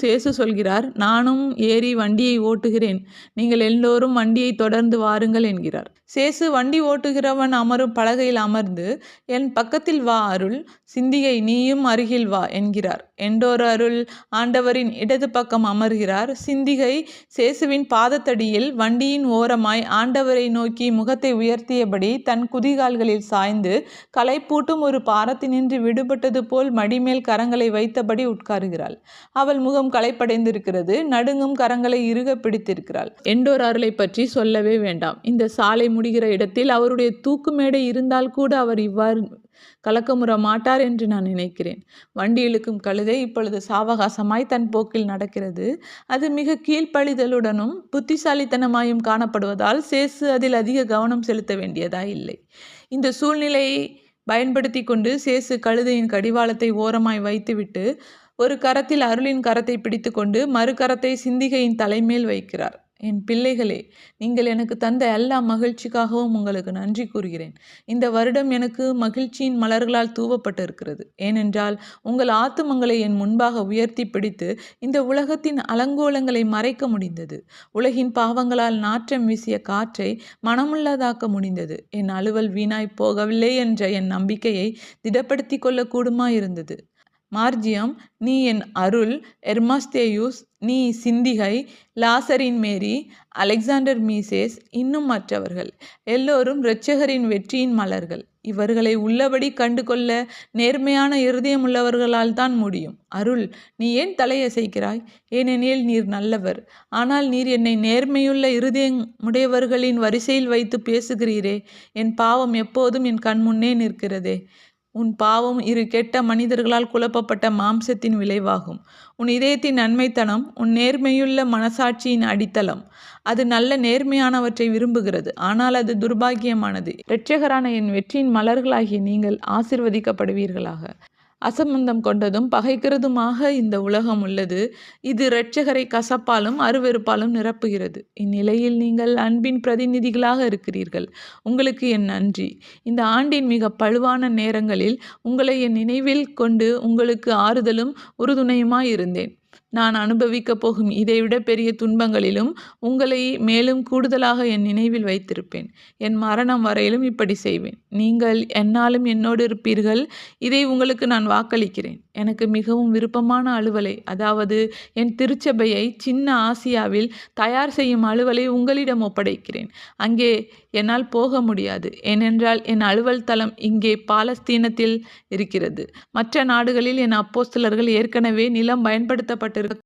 சேசு சொல்கிறார் நானும் ஏறி வண்டியை ஓட்டுகிறேன். நீங்கள் எல்லோரும் வண்டியை தொடர்ந்து வாருங்கள் என்கிறார். சேசு வண்டி ஓட்டுகிறவன் அமரும் பலகையில் அமர்ந்து என் பக்கத்தில் வா அருள். சிந்திகை நீயும் அருகில் வா என்கிறார். எண்டோர் அருள். ஆண்டவரின் இடது பக்கம் அமர்கிறார். சிந்திகை சேசுவின் பாதத்தடியில் வண்டியின் ஓரமாய் ஆண்டவரை நோக்கி முகத்தை உயர்த்தியபடி தன் குதிகால்களில் சாய்ந்து களைப்பூட்டும் ஒரு பாரத்தினின்று விடுபட்டது போல் மடிமேல் கரங்களை வைத்தபடி உட்காருகிறாள். அவள் முகம் களைப்படைந்திருக்கிறது. நடுங்கும் கரங்களை இறுக பிடித்திருக்கிறாள். எண்டோர் அருளை பற்றி சொல்லவே வேண்டாம். இந்த சாலை முடிகிற இடத்தில் அவருடைய தூக்குமேடை இருந்தால் கூட அவர் இவ்வாறு கலக்கமுற மாட்டார் என்று நான் நினைக்கிறேன். வண்டி இழுக்கும் கழுதை இப்பொழுது சாவகாசமாய் தன் போக்கில் நடக்கிறது. அது மிக கீழ்ப்பழிதலுடனும் புத்திசாலித்தனமாயும் காணப்படுவதால் சேசு அதில் அதிக கவனம் செலுத்த வேண்டியதா இல்லை. இந்த சூழ்நிலையை பயன்படுத்தி கொண்டு சேசு கழுதையின் கடிவாளத்தை ஓரமாய் வைத்துவிட்டு ஒரு கரத்தில் அருளின் கரத்தை பிடித்துக்கொண்டு மறு கரத்தை சிந்திகையின் தலைமேல் வைக்கிறார். என் பிள்ளைகளே நீங்கள் எனக்கு தந்த எல்லா மகிழ்ச்சிக்காகவும் உங்களுக்கு நன்றி கூறுகிறேன். இந்த வருடம் எனக்கு மகிழ்ச்சியின் மலர்களால் தூவப்பட்டிருக்கிறது. ஏனென்றால் உங்கள் ஆத்துமங்களை என் முன்பாக உயர்த்தி பிடித்து இந்த உலகத்தின் அலங்கோலங்களை மறைக்க முடிந்தது. உலகின் பாவங்களால் நாற்றம் வீசிய காற்றை மனமுள்ளதாக்க முடிந்தது. என் அலுவல் வீணாய் போகவில்லை என்ற என் நம்பிக்கையை திடப்படுத்தி கொள்ளக்கூடுமா இருந்தது மார்ஜியம் நீ என் அருள் எர்மாஸ்தேயூஸ் நீ சிந்திகை லாசரின் மேரி அலெக்சாண்டர் மீசேஸ் இன்னும் மற்றவர்கள். எல்லோரும் இரட்சகரின் வெற்றியின் மலர்கள். இவர்களை உள்ளபடி கண்டு கொள்ள நேர்மையான இருதயம் உள்ளவர்களால் தான் முடியும். அருள் நீ ஏன் தலையசைக்கிறாய்? ஏனெனில் நீர் நல்லவர். ஆனால் நீர் என்னை நேர்மையுள்ள இருதயமுடையவர்களின் வரிசையில் வைத்து பேசுகிறீரே. என் பாவம் எப்போதும் என் கண் முன்னே நிற்கிறதே. உன் பாவம் இரு கெட்ட மனிதர்களால் குழப்பப்பட்ட மாம்சத்தின் விளைவாகும். உன் இதயத்தின் நன்மைத்தனம் உன் நேர்மையுள்ள மனசாட்சியின் அடித்தளம். அது நல்ல நேர்மையானவற்றை விரும்புகிறது. ஆனால் அது துர்பாக்கியமானது இரட்சகரான என் வெற்றியின் மலர்களாகிய நீங்கள் ஆசிர்வதிக்கப்படுவீர்களாக. அசம்பந்தம் கொண்டதும் பகைக்கிறதுமாக இந்த உலகம் உள்ளது. இது இரட்சகரை கசப்பாலும் அருவெறுப்பாலும் நிரப்புகிறது. இந்நிலையில் நீங்கள் அன்பின் பிரதிநிதிகளாக இருக்கிறீர்கள். உங்களுக்கு என் நன்றி. இந்த ஆண்டின் மிக பழுவான நேரங்களில் உங்களை என் நினைவில் கொண்டு உங்களுக்கு ஆறுதலும் உறுதுணையுமாய் இருந்தேன் நான் அனுபவிக்கப் போகும் இதைவிட பெரிய துன்பங்களிலும் உங்களை மேலும் கூடுதலாக என் நினைவில் வைத்திருப்பேன். என் மரணம் வரையிலும் இப்படி செய்வேன். நீங்கள் என்னாலும் என்னோடு இருப்பீர்கள். இதை உங்களுக்கு நான் வாக்களிக்கிறேன். எனக்கு மிகவும் விருப்பமான அலுவலை அதாவது என் திருச்சபையை சின்ன ஆசியாவில் தயார் செய்யும் அலுவலை உங்களிடம் ஒப்படைக்கிறேன். அங்கே என்னால் போக முடியாது. ஏனென்றால் என் அலுவல் தளம் இங்கே பாலஸ்தீனத்தில் இருக்கிறது. மற்ற நாடுகளில் என் அப்போஸ்தலர்கள் ஏற்கனவே நிலம் பயன்படுத்தப்பட்டிருக்க